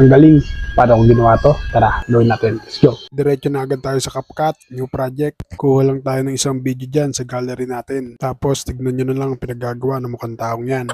Ang galing. Paano ko ginawa to? Tara, gawin natin. Let's go. Diretso na agad tayo sa CapCut, new project. Kuha lang tayo ng isang video dyan sa gallery natin. Tapos tignan nyo na lang ang pinagagawa ng mukhang taong yan.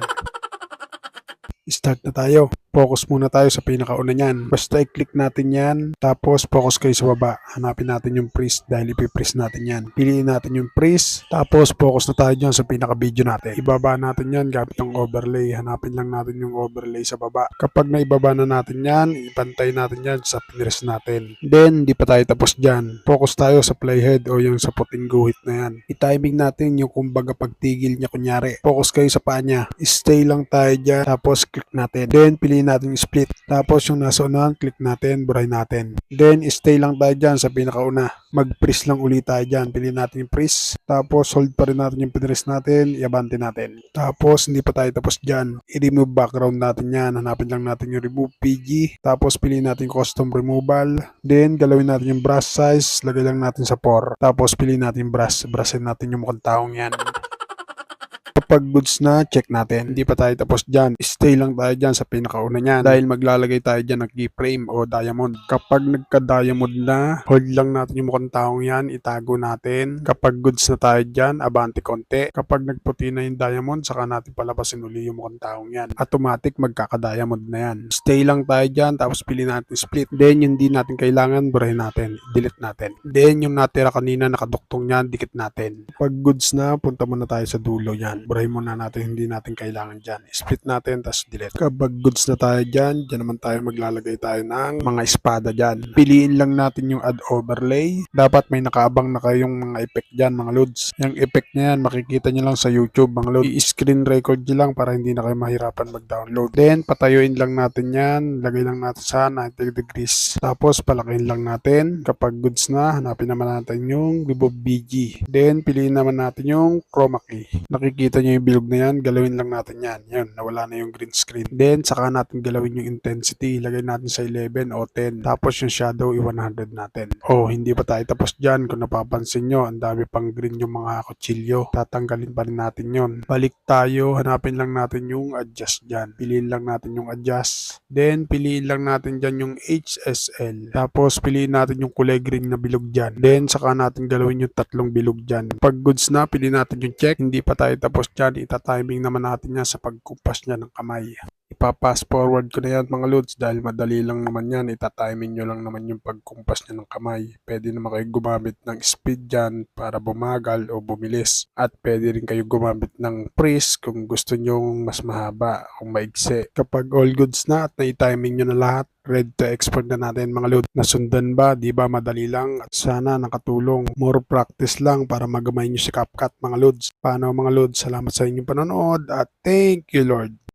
Start na tayo. Focus muna tayo sa pinakauna niyan. Basta i-click natin yan. Tapos focus kayo sa baba. Hanapin natin yung freeze dahil ipiprease natin yan. Piliin natin yung freeze. Tapos focus na tayo dyan sa pinaka-video natin. Ibaba natin yan gamit ng overlay. Hanapin lang natin yung overlay sa baba. Kapag naibaba na natin yan, ipantay natin yan sa pinrest natin. Then, di pa tayo tapos dyan. Focus tayo sa playhead o yung sa puting guhit na yan. I-timing natin yung kumbaga pagtigil niya kunyari. Focus kayo sa paa niya. Stay lang tayo dyan. Tapos click natin. Then, piliin natin yung split. Tapos yung nasa unahan, click natin, buray natin. Then, stay lang tayo dyan sa pinakauna. Mag-freeze lang ulit tayo dyan. Piliin natin yung freeze. Tapos, hold pa rin natin yung pinrest natin. Iabante natin. Tapos, hindi pa tayo tapos dyan. I-remove background natin yan. Hanapin lang natin yung remove PG. Tapos, piliin natin custom removal. Then, galawin natin yung brush size. Lagay lang natin sa 4. Tapos, piliin natin brush. Brushin natin yung mukhang taong yan. Kapag goods na, check natin. Hindi pa tayo tapos dyan. Stay lang tayo dyan sa pinakauna niyan. Dahil maglalagay tayo dyan ng keyframe o diamond. Kapag nagka-diamond na, hold lang natin yung mukhang taong yan. Itago natin. Kapag goods na tayo dyan, abante konti. Kapag nagputi na yung diamond, saka natin palabasin uli yung mukhang taong yan. Automatic magkaka-diamond na yan. Stay lang tayo dyan, tapos pili natin split. Then, yung hindi natin kailangan, burahin natin. Delete natin. Then, yung natira kanina, nakaduktong yan, dikit natin. Pag goods na, punta muna tayo sa dulo yan. Burahin muna natin, hindi natin kailangan dyan. Split natin, tapos delete. Kapag goods na tayo dyan, dyan naman tayo maglalagay tayo ng mga espada dyan. Piliin lang natin yung add overlay. Dapat may nakaabang na kayong mga effect dyan, mga loads. Yung effect na yan, makikita nyo lang sa YouTube, mga loads. I-screen record nyo lang para hindi na kayo mahirapan mag-download. Then, patayuin lang natin yan. Lagay lang natin sa 90 degrees. Tapos, palakihin lang natin. Kapag goods na, hanapin naman natin yung remove BG. Then, piliin naman natin yung chroma key. Nakikita nyo yung bilog na yan, galawin lang natin yan. Yan, nawala na yung green screen. Then, saka natin galawin yung intensity. Ilagay natin sa 11 o 10. Tapos yung shadow, i-100 natin. Oh, hindi pa tayo tapos dyan. Kung napapansin nyo, ang dami pang green yung mga kutsilyo. Tatanggalin pa rin natin yon. Balik tayo, hanapin lang natin yung adjust dyan. Piliin lang natin yung adjust. Then, piliin lang natin dyan yung HSL. Tapos, piliin natin yung kulay green na bilog dyan. Then, saka natin galawin yung tatlong bilog dyan. Pag goods na, piliin natin yung check. Hindi pa tayo tapos dyan. Ita-timing naman natin yan sa pagkumpas niya ng kamay. Ipa-pass forward ko na yan mga loads dahil madali lang naman yan. Ita-timing nyo lang naman yung pagkumpas niya ng kamay. Pwede naman kayo gumamit ng speed dyan para bumagal o bumilis. At pwede rin kayo gumamit ng freeze kung gusto nyong mas mahaba o maigsi. Kapag all goods na at na-timing nyo na lahat, ready to export na natin mga load. Nasundan ba? Di ba madali lang? At sana nakatulong. More practice lang para magamay nyo si CapCut mga loads. Paano mga loads? Salamat sa inyong panonood at thank you Lord.